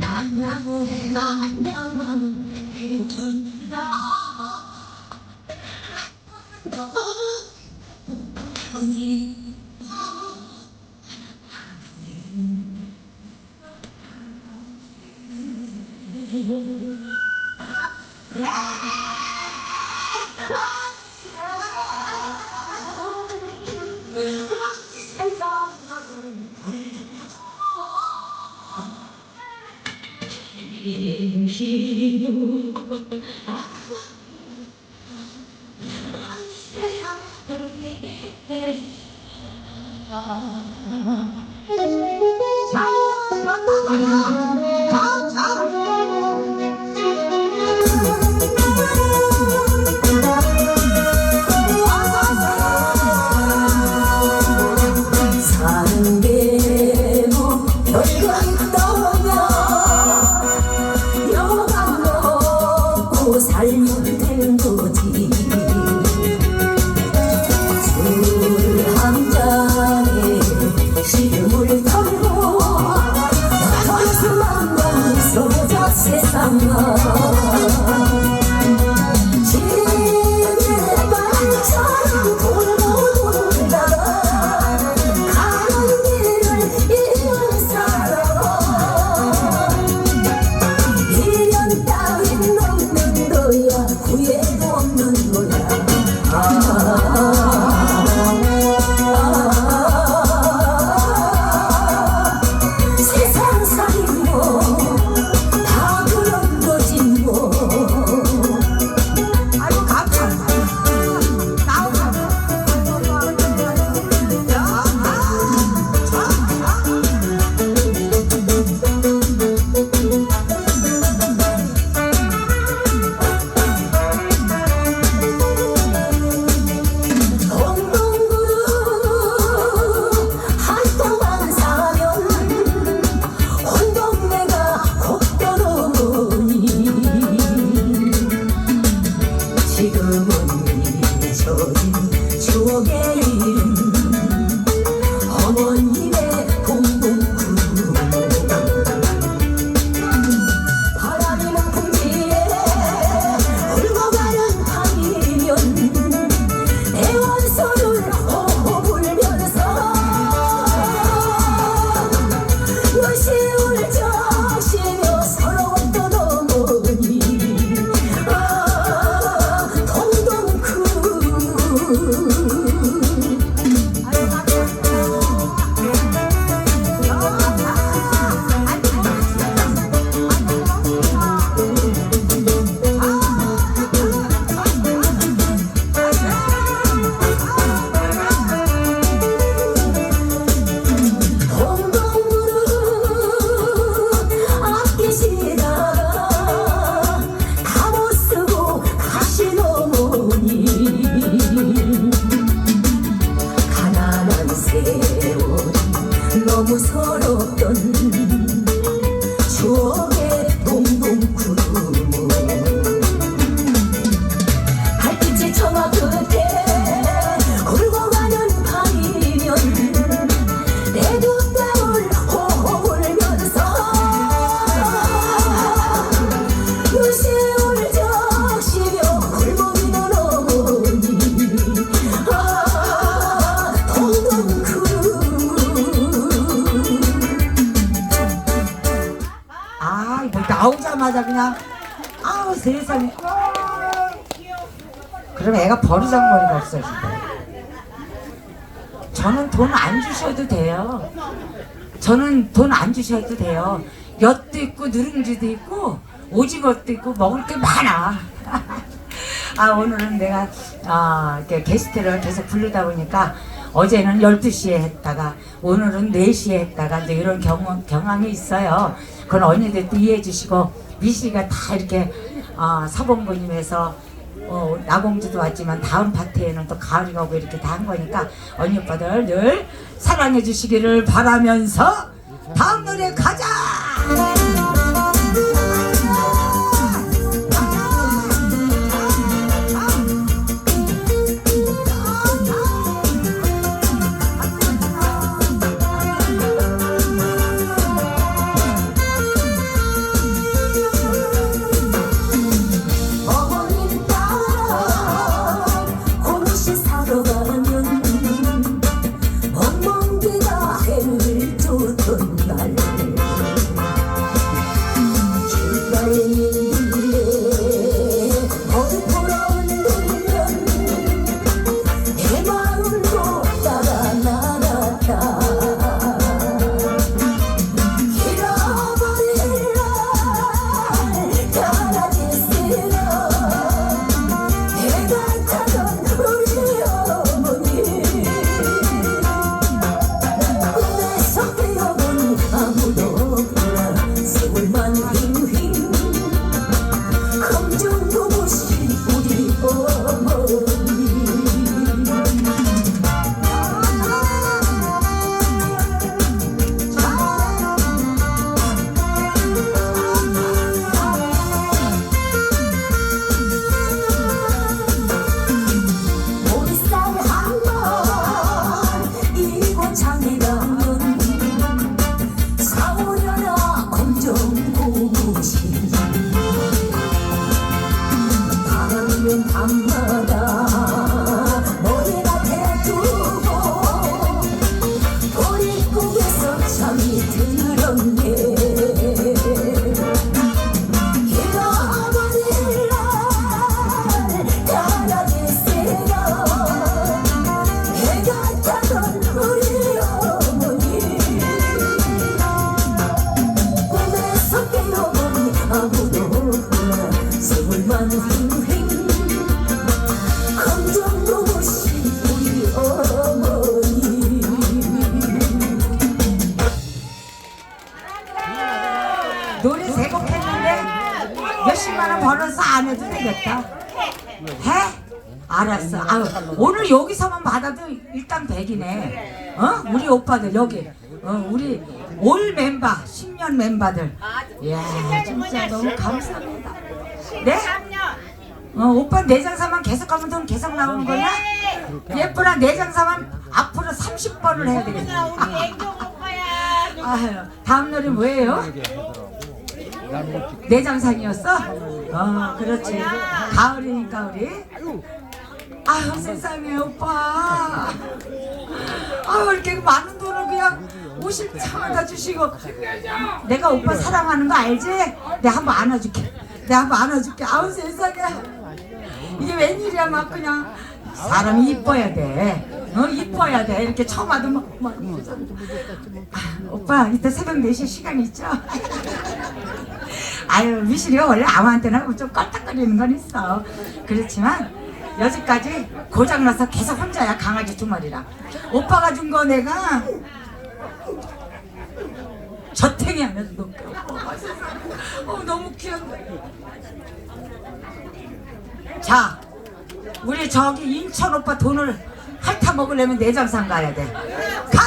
만나고 만나면 해준다. 언니 사는 나오자마자 그냥 아우 세상에. 그럼 애가 버르장머리가 없어진다. 저는 돈 안 주셔도 돼요. 저는 돈 안 주셔도 돼요. 엿도 있고 누룽지도 있고 오징어도 있고 먹을 게 많아. 아 오늘은 내가 아, 이렇게 게스트를 계속 부르다 보니까 어제는 12시에 했다가 오늘은 4시에 했다가 이런 경험, 경험이 있어요. 그건 언니들도 이해해 주시고 미씨가 다 이렇게 아, 사봉부님에서 어, 나공주도 왔지만 다음 파트에는 또 가을이 가고 이렇게 다 한 거니까 언니 오빠들 늘 사랑해 주시기를 바라면서 다음 노래 가자! Amen. 오빠들 여기. 어, 우리 올 멤버, 10년 멤버들. 이야, 진짜 너무 감사합니다. 네? 어, 오빠 내장사만 계속 하면 돈 계속 나오는 거냐? 예쁘나 내장사만 앞으로 30번을 해야 되겠다. 우리 오빠야. 아유, 다음 노래 뭐예요? 내장산이었어? 어, 그렇지. 가을이니까 우리. 아유, 세상에, 오빠. 아유, 이렇게 많은 돈을 그냥 50차마다 주시고. 내가 오빠 사랑하는 거 알지? 내가 한번 안아줄게. 내가 한번 안아줄게. 아우, 세상에. 이게 웬일이야, 막 그냥. 사람이 이뻐야 돼. 어, 이뻐야 돼. 이렇게 처음 와도 막, 막. 아, 오빠, 이따 새벽 4시 시간 있죠? 아유, 미실이가 원래 아무한테나 좀 껄떡거리는 건 있어. 그렇지만, 여지까지 고장나서 계속 혼자야, 강아지 두 마리랑. 오빠가 준 거 내가 저탱이 안에서 놓게. 어, 너무 귀한데. 자, 우리 저기 인천 오빠 돈을 핥아 먹으려면 내장산 가야 돼. 가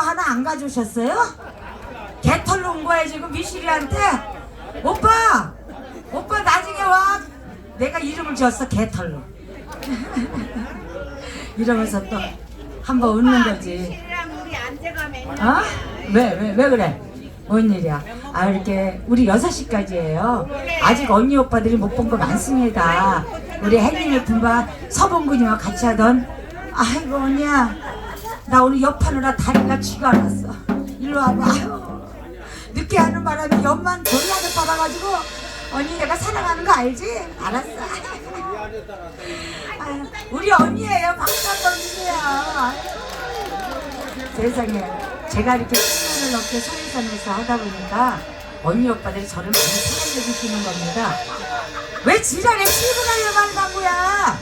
거 하나 안 가져오셨어요? 개털로 온 거야 지금 미실이한테 오빠 오빠 나중에 와 내가 이름을 지었어 개털로 이러면서 또 한 번 웃는 거지 이랑 우리 안재가 맨날. 어? 왜 왜 왜 그래 뭔 일이야? 아 이렇게 우리 6시까지예요. 아직 언니 오빠들이 못 본 거 많습니다. 우리 햇님의 분바 서봉근이와 같이 하던 아이고 언니야 나 오늘 옆하느라 다리가 쥐가 났어. 일로 와봐. 늦게 하는 바람에 옆만 졸라게 받아가지고 언니 내가 사랑하는 거 알지? 알았어. 아유, 우리 언니예요. 한번 주세요. 세상에 제가 이렇게 10년을 넘게 소리산에서 하다 보니까 언니 오빠들이 저를 많이 사랑해 주시는 겁니다. 왜 지랄에 피부가려만 간 거야?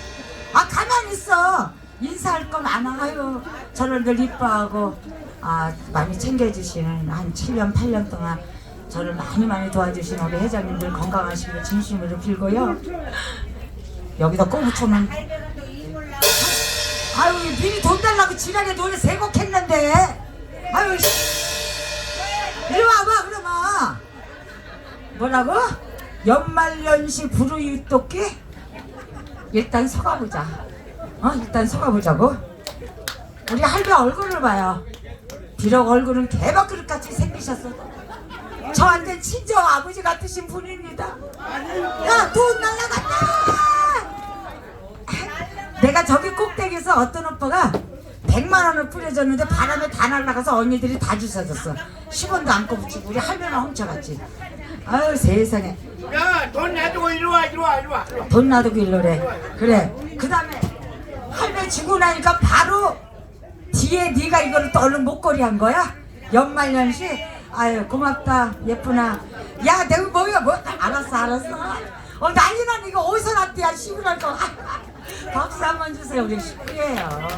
아 가만히 있어. 인사할 거 많아. 아유 저를 늘 이뻐하고 아 많이 챙겨주시는 한 7년 8년 동안 저를 많이 많이 도와주신 우리 회장님들 건강하시길 진심으로 빌고요. 여기다 꼭 붙여놓은 아유 미리 돈 달라고 지랄에 노래 세곡 했는데 아유 씨. 이리 와봐 그러면 뭐라고? 연말연시 불우유토끼? 일단 서가보자 어? 일단 서가보자고. 우리 할배 얼굴을 봐요. 비록 얼굴은 개밥그릇같이 생기셨어 저한테 친정 아버지 같으신 분입니다. 야 돈 날라갔다! 내가 저기 꼭대기에서 어떤 오빠가 100만 원을 뿌려줬는데 바람에 다 날아가서 언니들이 다 주워줬어. 10원도 안 꺼붙이고 우리 할매만 훔쳐갔지. 아유 세상에. 야, 돈 놔두고 이리 와, 이리 와, 이리 와. 돈 놔두고 일러래. 그래. 그 다음에 할매 주고 나니까 바로 뒤에 네가 이거를 또 얼른 목걸이 한 거야? 연말연시? 아유 고맙다. 예쁘나? 야 내가 뭐야? 뭐? 알았어 알았어. 어 난리 나네. 이거 어디서 났대야 시부랄 거. 박수 한 번 주세요 우리 식구예요.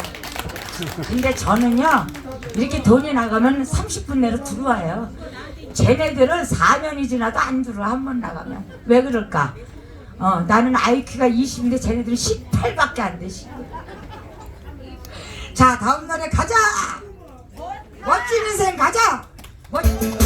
근데 저는요 이렇게 돈이 나가면 30분 내로 들어와요. 쟤네들은 4년이 지나도 안 들어와 한 번 나가면. 왜 그럴까? 어 나는 IQ가 20인데 쟤네들은 18밖에 안 돼 18. 자 다음 노래 가자. 멋진 인생 가자. 멋... 잘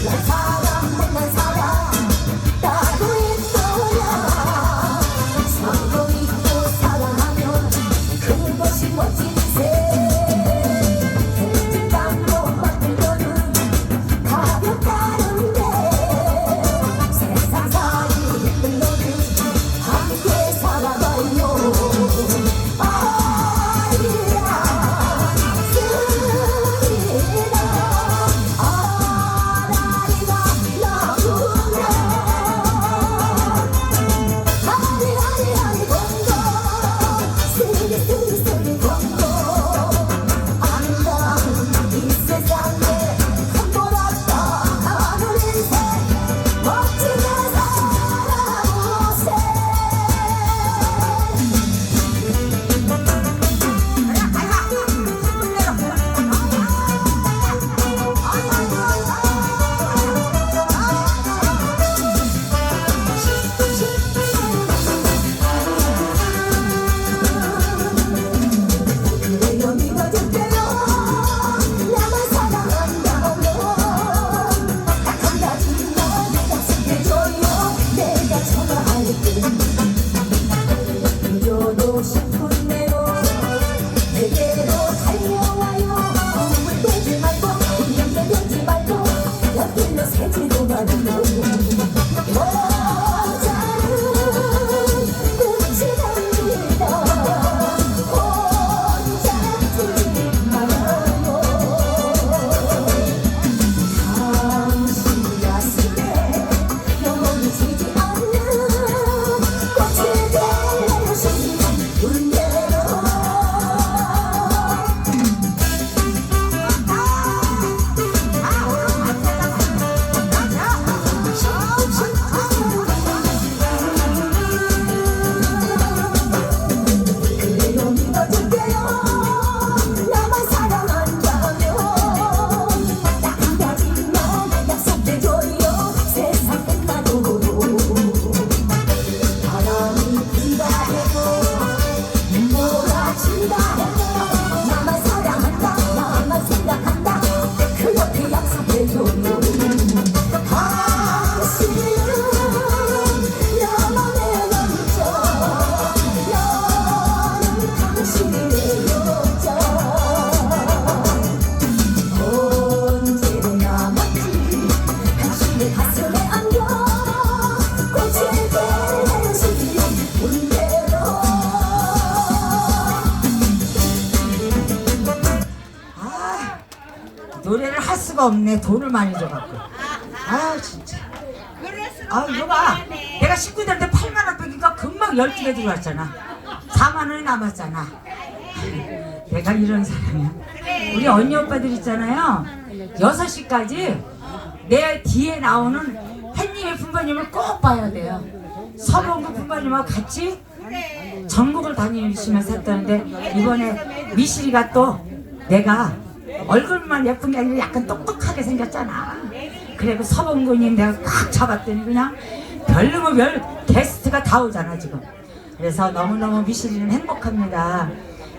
Like 수가 없네. 돈을 많이 줘갖고. 아 진짜. 아 이거 봐. 내가 식구들한테 8만 원 빼니까 금방 12개 들어왔잖아. 4만 원이 남았잖아. 내가 이런 사람이야. 우리 언니 오빠들 있잖아요. 6시까지 내 뒤에 나오는 햇님의 품바님을 꼭 봐야 돼요. 서봉구 품바님하고 같이 전국을 다니시면서 했다는데 이번에 미실이가 또 내가 얼굴만 예쁜 게 아니라 약간 똑똑하게 생겼잖아. 그래 그 서봉구님 내가 꽉 잡았더니 그냥 별로면 별 게스트가 다 오잖아 지금. 그래서 너무너무 미실이는 행복합니다.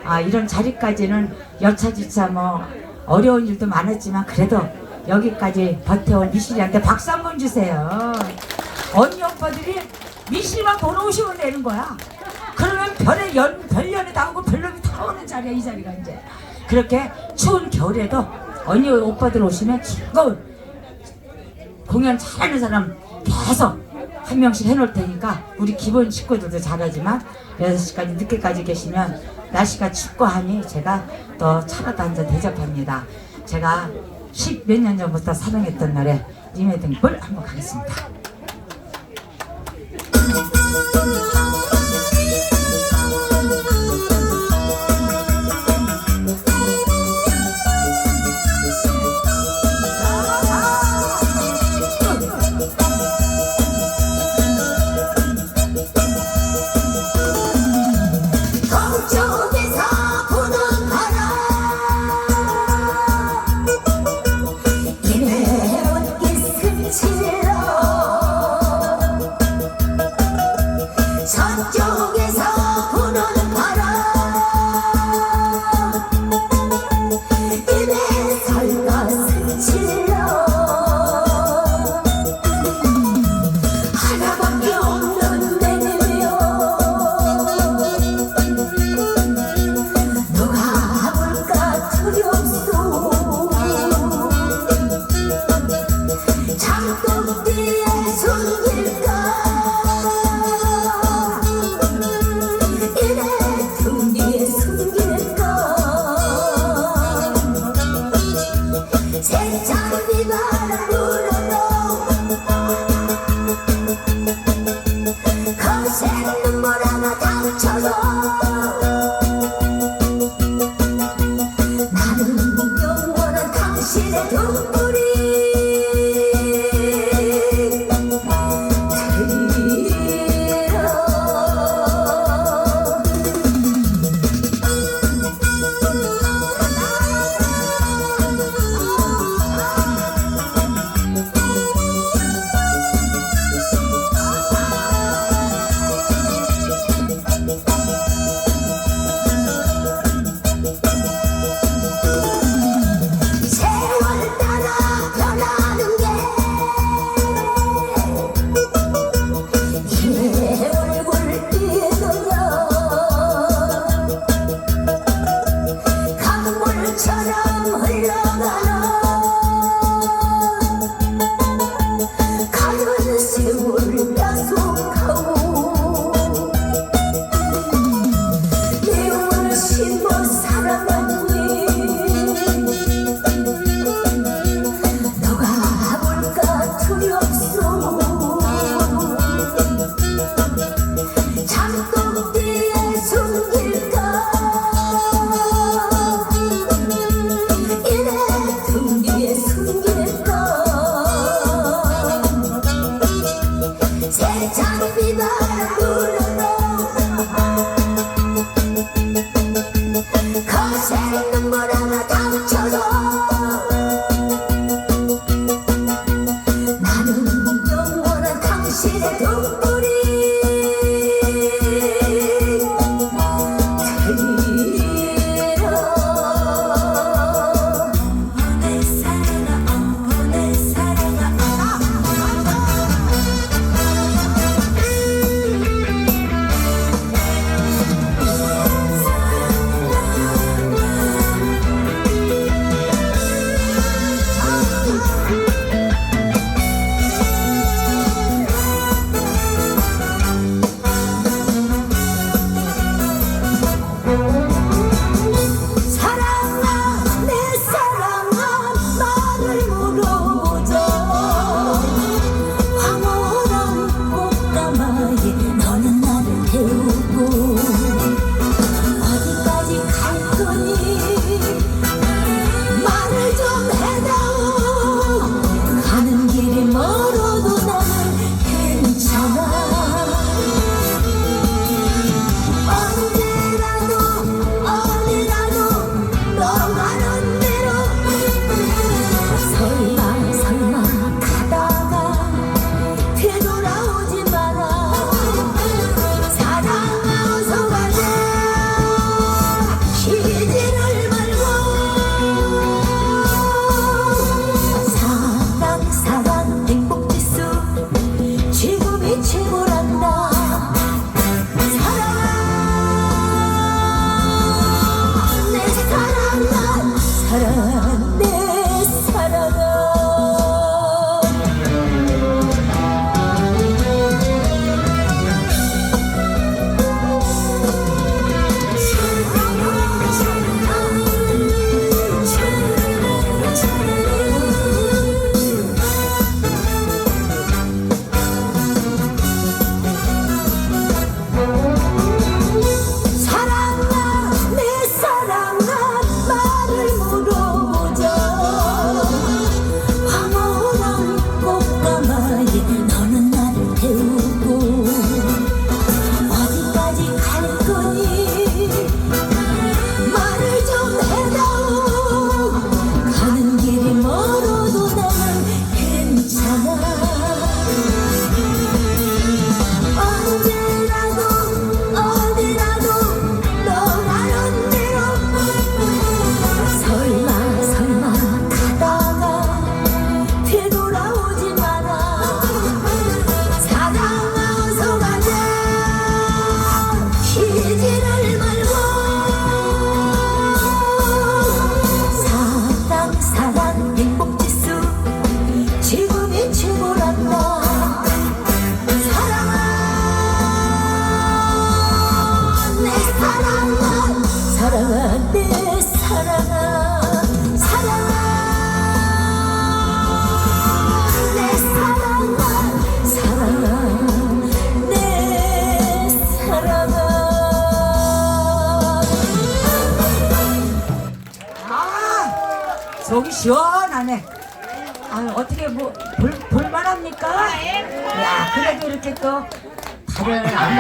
아 이런 자리까지는 여차지차 뭐 어려운 일도 많았지만 그래도 여기까지 버텨온 미실이한테 박수 한 번 주세요. 언니 오빠들이 미실만 보러 오시면 되는 거야. 그러면 별의 연, 별연에 다 오고 별놈이 다 오는 자리야 이 자리가 이제. 그렇게 추운 겨울에도 언니 오빠들 오시면 즐거운 공연 잘하는 사람 계속 한 명씩 해놓을 테니까 우리 기본 식구들도 잘하지만 6시까지 늦게까지 계시면 날씨가 춥고 하니 제가 또 차라도 한잔 대접합니다. 제가 십몇년 전부터 사랑했던 노래 님의 등불 한번 가겠습니다.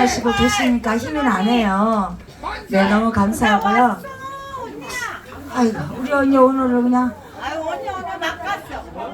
마시고 계시니까 힘이 나네요. 네 너무 감사하고요. 아이고 우리 언니 오늘은 그냥